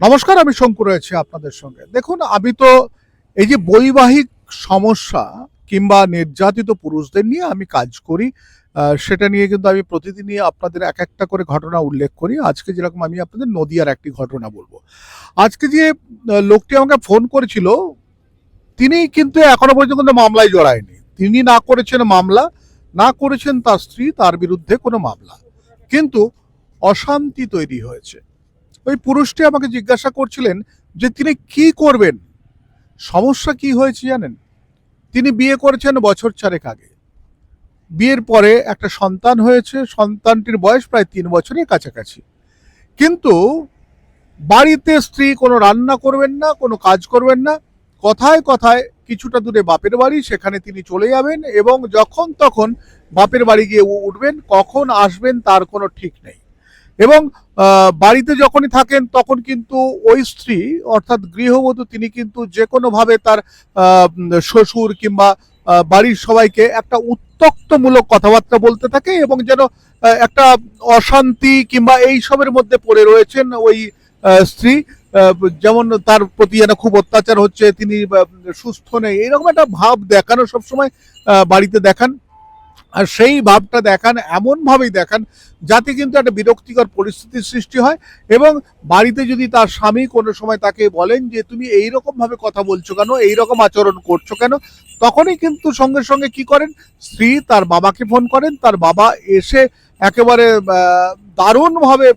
নমস্কার, আমি শঙ্কু রয়েছি আপনাদের সঙ্গে। দেখুন, আমি তো এই যে বৈবাহিক সমস্যা কিংবা নির্যাতিত পুরুষদের নিয়ে আমি কাজ করি সেটা নিয়ে কিন্তু আমি প্রতিদিনই আপনাদের এক একটা করে ঘটনা উল্লেখ করি। আজকে যেরকম আমি আপনাদের নদিয়ার একটি ঘটনা বলব। আজকে যে লোকটি আমাকে ফোন করেছিল, তিনি কিন্তু এখনও পর্যন্ত কোনো মামলায় জড়ায়নি। তিনি না করেছেন মামলা, না করেছেন তার স্ত্রী, তার বিরুদ্ধে কোনো মামলা। কিন্তু অশান্তি তৈরি হয়েছে। ওই পুরুষটি আমাকে জিজ্ঞাসা করছিলেন যে তিনি কি করবেন? সমস্যা কি হয়েছে জানেন? তিনি বিয়ে করেছেন বছর চারেক আগে। বিয়ের পরে একটা সন্তান হয়েছে, সন্তানটির বয়স প্রায় তিন বছরের কাছাকাছি। কিন্তু বাড়িতে স্ত্রী কোনো রান্না করবেন না, কোনো কাজ করবেন না, কথায় কথায় কিছুটা দূরে বাপের বাড়ি, সেখানে তিনি চলে যাবেন এবং যখন তখন বাপের বাড়ি গিয়ে উঠবেন, কখন আসবেন তার কোনো ঠিক নেই। এবং বাড়িতে যখনই থাকেন তখন কিন্তু ওই স্ত্রী, অর্থাৎ গৃহবধূ তিনি কিন্তু যে কোনোভাবে তার শ্বশুর কিংবা বাড়ির সবাইকে একটা উত্তক্তমূলক কথাবার্তা বলতে থাকে এবং যেন একটা অশান্তি কিংবা এই সবের মধ্যে পড়ে রয়েছেন ওই স্ত্রী। যেমন তার প্রতি যেন খুব অত্যাচার হচ্ছে, তিনি সুস্থ নেই, এরকম একটা ভাব দেখানো সবসময় বাড়িতে দেখান। আর সেই ভাবটা দেখান, এমনভাবেই দেখান, যাতে কিন্তু একটা বিরক্তিকর পরিস্থিতির সৃষ্টি হয় এবং বাড়িতে যদি তার স্বামী কোনো সময় তাকে বলেন যে, তুমি এই ভাবে কথা বলছো কেন? এই রকম আচরণ করছ কেন? তখনই কিন্তু সঙ্গে সঙ্গে কি করেন? স্ত্রী তার বাবাকে ফোন করেন, তার বাবা এসে একেবারে দারুণভাবে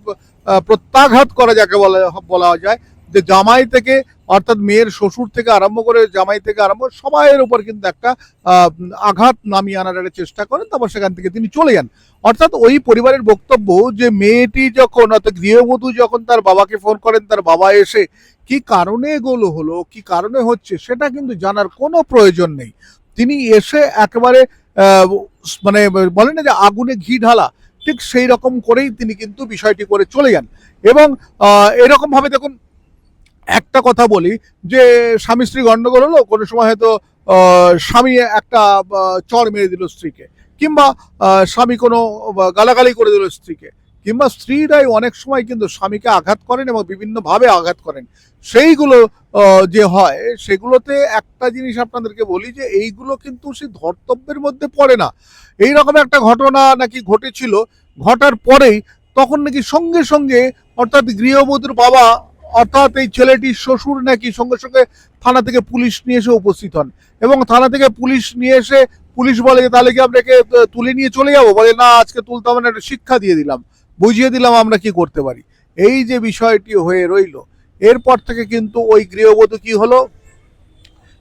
প্রত্যাঘাত করা যাকে বলা বলা যায়, যে জামাই থেকে অর্থাৎ মেয়ের শ্বশুর থেকে আরম্ভ করে জামাই থেকে আরম্ভ সবাইয়ের উপর কিন্তু একটা আঘাত নামিয়ে আনার একটা চেষ্টা করেন তারপর সেখান থেকে তিনি চলে যান। অর্থাৎ ওই পরিবারের বক্তব্য যে মেয়েটি যখন অর্থাৎ গৃহবধূ যখন তার বাবাকে ফোন করেন তার বাবা এসে কি কারণে এগুলো হলো? কি কারণে হচ্ছে? সেটা কিন্তু জানার কোনো প্রয়োজন নেই। তিনি এসে একেবারে মানে বলেন না যে আগুনে ঘি ঢালা ঠিক সেই রকম করেই তিনি কিন্তু বিষয়টি করে চলে যান। এবং আহ, এরকম ভাবে দেখুন একটা কথা বলি যে স্বামী স্ত্রী গণ্ডগোল হলো, কোনো সময় হয়তো স্বামী একটা চর মেরে দিল স্ত্রীকে, কিংবা স্বামী কোনো গালাগালি করে দিল স্ত্রীকে, কিংবা স্ত্রীরাই অনেক সময় কিন্তু স্বামীকে আঘাত করেন এবং বিভিন্নভাবে আঘাত করেন। সেইগুলো যে হয়, সেগুলোতে একটা জিনিস আপনাদেরকে বলি যে এইগুলো কিন্তু সে ধর্তব্যের মধ্যে পড়ে না। এই রকম একটা ঘটনা নাকি ঘটেছিল, ঘটার পরেই তখন নাকি সঙ্গে সঙ্গে অর্থাৎ গৃহবধূর বাবা অর্থাৎ এই ছেলেটির শ্বশুর নাকি সঙ্গে সঙ্গে থানা থেকে পুলিশ নিয়ে এসে উপস্থিত হন। এবং থানা থেকে পুলিশ নিয়ে এসে পুলিশ বলে যে, তাহলে কি আপনাকে তুলে নিয়ে চলে যাব? বলে, না, আজকে তুলতে হবে না, একটা শিক্ষা দিয়ে দিলাম। বুঝিয়ে দিলাম আমরা কি করতে পারি। এই যে বিষয়টি হয়ে রইল। এরপর থেকে কিন্তু ওই গৃহবধূ কি হলো?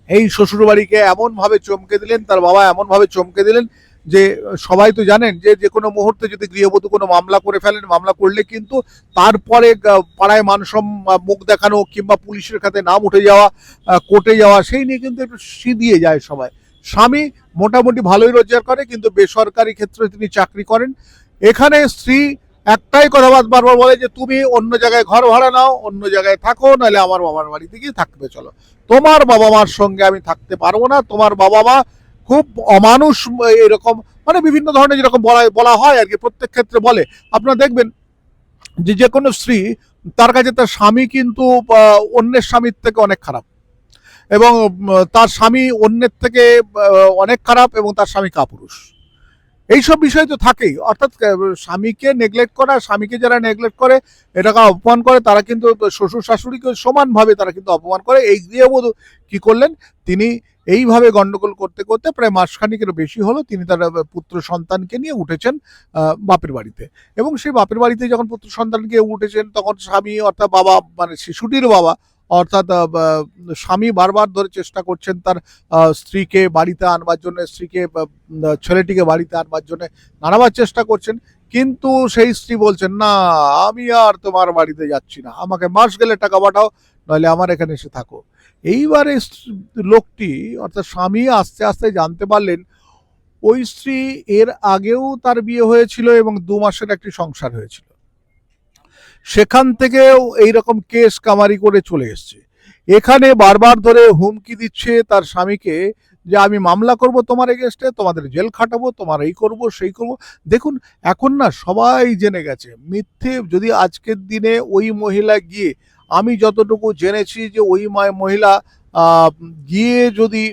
এই শ্বশুরবাড়িকে এমনভাবে চমকে দিলেন, তার বাবা এমনভাবে চমকে দিলেন যে সবাই তো জানেন যে যে কোনো মুহূর্তে যদি গৃহবধূ কোনো মামলা করে ফেলেন, মামলা করলে কিন্তু তারপরে পাড়ায় মানসম মুখ দেখানো কিংবা পুলিশের খাতে নাম উঠে যাওয়া কোর্টে যাওয়া, সেই নিয়ে কিন্তু একটু সিঁদিয়ে যায় সবাই। স্বামী মোটামুটি ভালোই রোজগার করে, কিন্তু বেসরকারি ক্ষেত্রে তিনি চাকরি করেন। এখানে স্ত্রী একটাই কথা বারবার বলে যে, তুমি অন্য জায়গায় ঘর ভাড়া নাও, অন্য জায়গায় থাকো, নাহলে আমার বাবার বাড়িতে গিয়ে থাকবে, চলো। তোমার বাবা মার সঙ্গে আমি থাকতে পারব না, তোমার বাবা মা খুব অমানুষ এরকম মানে বিভিন্ন ধরনের যেরকম বলা বলা হয় আর কি, প্রত্যেক ক্ষেত্রে বলে। আপনারা দেখবেন যে যে কোনো স্ত্রী, তার কাছে তার স্বামী কিন্তু অন্যের স্বামীর থেকে অনেক খারাপ। এবং তার স্বামী অন্যের থেকে অনেক খারাপ এবং তার স্বামী কাপুরুষ। এইসব বিষয় তো থাকেই। অর্থাৎ স্বামীকে নেগলেক্ট করা, স্বামীকে যারা নেগলেক্ট করে, এটাকে অপমান করে, তারা কিন্তু শ্বশুর শাশুড়িকে সমানভাবে তারা কিন্তু অপমান করে। এই গৃহবধূ কি করলেন? তিনি এইভাবে গন্ডগোল করতে করতে প্রায় মাসখানিকের বেশি হলো, তিনি তার পুত্র সন্তানকে নিয়ে উঠেছেন বাপের বাড়িতে। এবং সেই বাপের বাড়িতে যখন পুত্র সন্তানকে উঠেছেন, তখন স্বামী অর্থাৎ বাবা মানে শিশুটির বাবা অর্থাৎ স্বামী বারবার ধরে চেষ্টা করছেন তার স্ত্রীকে বাড়িতে আনবার জন্য, স্ত্রীকে ছেলেটিকে বাড়িতে আনবার জন্য নানাবার চেষ্টা করছেন। কিন্তু সেই স্ত্রী বলছেন, না, আমি আর তোমার বাড়িতে যাচ্ছি না। আমাকে মাস গেলে টাকা পাঠাও, নইলে আমার এখানে এসে থাকো। এইবারে লোকটি, অর্থাৎ স্বামী আস্তে আস্তে জানতে পারলেন, ওই স্ত্রী এর আগেও তার বিয়ে হয়েছিল এবং দু মাসের একটি সংসার হয়েছিল। সেখান থেকেও এইরকম কেস কামারি করে চলে এসছে। এখানে বারবার ধরে হুমকি দিচ্ছে তার স্বামীকে যে, আমি মামলা করব তোমার এগেস্টে তোমাদের জেল খাটাবো, তোমার এই করব, সেই করব। দেখুন, এখন না সবাই জেনে গেছে। মিথ্যে যদি আজকের দিনে ওই মহিলা গিয়ে, আমি যতটুকু জেনেছি যে, ওই মহিলা গিয়ে যদি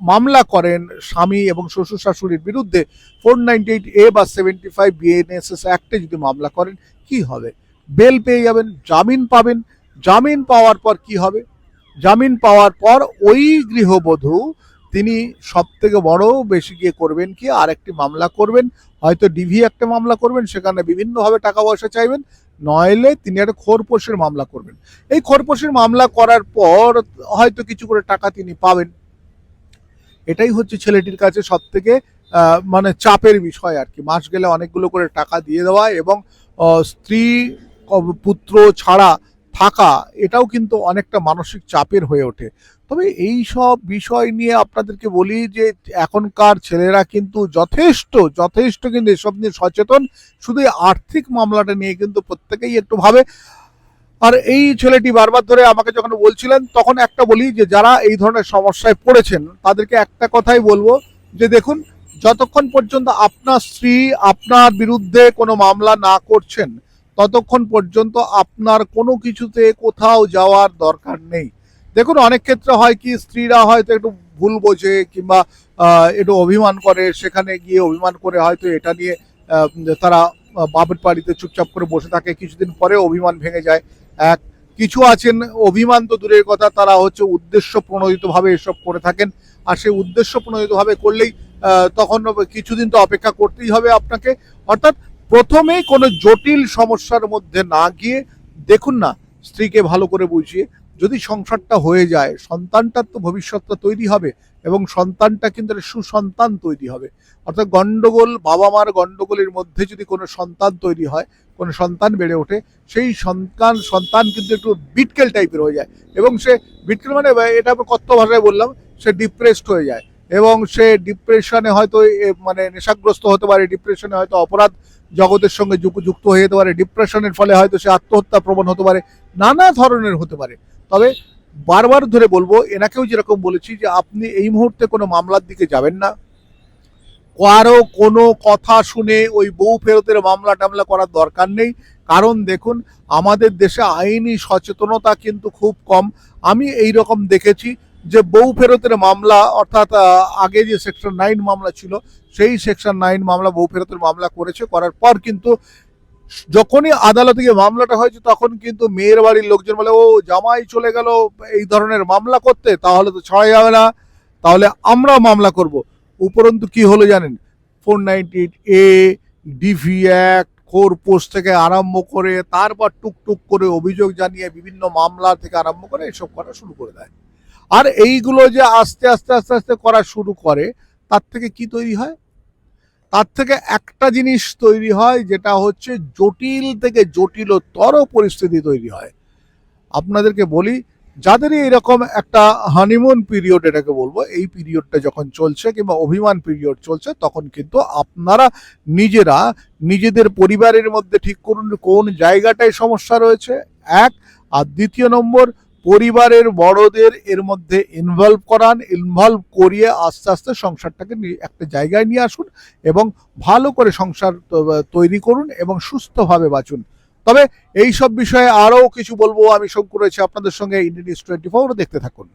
মামলা করেন স্বামী এবং শ্বশুর শাশুড়ির বিরুদ্ধে ফোর নাইনটি এইট এ বা সেভেন্টি ফাইভ বিএনএসএস অ্যাক্টে যদি মামলা করেন, কি হবে? বেল পেয়ে যাবেন, জামিন পাবেন। জামিন পাওয়ার পর কি হবে? জামিন পাওয়ার পর ওই গৃহবধূ, তিনি সব থেকে বড় বেশি গিয়ে করবেন কি? আর একটি মামলা করবেন। হয়তো ডিভি একটা মামলা করবেন, সেখানে বিভিন্নভাবে টাকা পয়সা চাইবেন, নইলে তিনি একটা খোরপোশের মামলা করবেন। এই খোরপোশের মামলা করার পর হয়তো কিছু করে টাকা তিনি পাবেন। এটাই হচ্ছে ছেলেটির কাছে সব থেকে মানে চাপের বিষয় আর কি। মাস গেলে অনেকগুলো করে টাকা দিয়ে দেওয়া এবং স্ত্রী পুত্র ছাড়া থাকা, এটাও কিন্তু অনেকটা মানসিক চাপের হয়ে ওঠে। তবে এই সব বিষয় নিয়ে আপনাদেরকে বলি যে, এখনকার ছেলেরা কিন্তু যথেষ্ট যথেষ্ট কিন্তু এসব নিয়ে সচেতন। শুধু আর্থিক মামলাটা নিয়ে কিন্তু প্রত্যেকেই একটু ভাবে। আর এই ছেলেটি বারবার ধরে আমাকে যখন বলছিলেন, তখন একটা বলি যে, যারা এই ধরনের সমস্যায় পড়েছেন, তাদেরকে একটা কথাই বলব যে, দেখুন, যতক্ষণ পর্যন্ত আপনার স্ত্রী আপনার বিরুদ্ধে কোনো মামলা না করছেন ততক্ষণ পর্যন্ত আপনার কোনো কিছুতে কোথাও যাওয়ার দরকার নেই। দেখুন, অনেক ক্ষেত্রে হয় কি, স্ত্রীরা হয়তো একটু ভুল বোঝে কিংবা একটু অভিমান করে, সেখানে গিয়ে অভিমান করে হয়তো এটা নিয়ে তারা বাপের বাড়িতে চুপচাপ করে বসে থাকে, কিছুদিন পরে অভিমান ভেঙে যায়। এক, কিছু আছেন, অভিমান তো দূরের কথা, তারা হচ্ছে উদ্দেশ্য প্রণোদিতভাবে এসব করে থাকেন। আর সেই উদ্দেশ্য প্রণোদিতভাবে করলেই তখন কিছুদিন তো অপেক্ষা করতেই হবে আপনাকে। অর্থাৎ প্রথমে কোনো জটিল সমস্যার মধ্যে না গিয়ে দেখুন না, স্ত্রীকে ভালো করে বুঝিয়ে যদি সংসারটা হয়ে যায়, সন্তানটার তো ভবিষ্যৎটা তৈরি হবে এবং সন্তানটা কিন্তু সুসন্তান তৈরি হবে। অর্থাৎ গণ্ডগোল বাবা মার গন্ডগোলের মধ্যে যদি কোনো সন্তান তৈরি হয়, কোনো সন্তান বেড়ে ওঠে, সেই সন্তান সন্তান কিন্তু একটু বিটকেল টাইপের হয়ে যায় এবং সে বিটকেল মানে এটা আমি কত ভাষায় বললাম, সে ডিপ্রেসড হয়ে যায়। এবং সে ডিপ্রেশনে হয়তো মানে নেশাগ্রস্ত হতে পারে ডিপ্রেশনে হয়তো অপরাধ জগতের সঙ্গে যুক- যুক্ত হয়ে যেতে পারে ডিপ্রেশনের ফলে হয়তো সে আত্মহত্যা প্রবণ হতে পারে, নানা ধরনের হতে পারে। তবে বারবার ধরে বলব, এনাকেও যেরকম বলেছি যে আপনি এই মুহূর্তে কোনো মামলার দিকে যাবেন না। কারও কোনো কথা শুনে ওই বউ ফেরতের মামলা টামলা করার দরকার নেই। কারণ দেখুন, আমাদের দেশে আইনি সচেতনতা কিন্তু খুব কম। আমি এই রকম দেখেছি। যে বউ ফেরতের মামলা, অর্থাৎ আগে যে সেকশন নাইন মামলা ছিল, সেই সেকশন নাইন মামলা বউ ফেরতের মামলা করেছে। করার পর কিন্তু যখনই আদালতে গিয়ে মামলাটা হয়েছে, তখন কিন্তু মেয়ের বাড়ির লোকজন বলে, ও, জামাই চলে গেল এই ধরনের মামলা করতে, তাহলে তো ছড়া যাবে না। তাহলে আমরা মামলা করব। উপরন্তু কি হলো জানেন? Four ninety A DV act core post থেকে আরম্ভ করে, তারপর টুকটুক করে অভিযোগ জানিয়ে বিভিন্ন মামলা থেকে আরম্ভ করে, এসব করা শুরু করে দেয়। আর এইগুলো যে আস্তে আস্তে আস্তে আস্তে করা শুরু করে, তার থেকে কি তৈরি হয়? তার থেকে একটা জিনিস তৈরি হয়, যেটা হচ্ছে জটিল থেকে জটিলতর পরিস্থিতি তৈরি হয়। আপনাদেরকে বলি, যাদেরই এরকম একটা হানিমুন পিরিয়ড এটাকে বলব, এই পিরিয়ডটা যখন চলছে কিংবা অভিমান পিরিয়ড চলছে, তখন কিন্তু আপনারা নিজেরা নিজেদের পরিবারের মধ্যে ঠিক করুন, কোন জায়গাটায় সমস্যা রয়েছে? এক, আর দ্বিতীয় নম্বর পরিবারের বড়দের এর মধ্যে ইনভলভ করান ইনভলভ করিয়ে আস্তে আস্তে সংসারটাকে একটা জায়গায় নিয়ে আসুন এবং ভালো করে সংসার তৈরি করুন এবং সুস্থভাবে বাঁচুন। তবে এই সব বিষয়ে আরও কিছু বলব। আমি শঙ্কু রয়েছে আপনাদের সঙ্গে ইন্ডিয়ান টোয়েন্টি ফোর দেখতে থাকুন।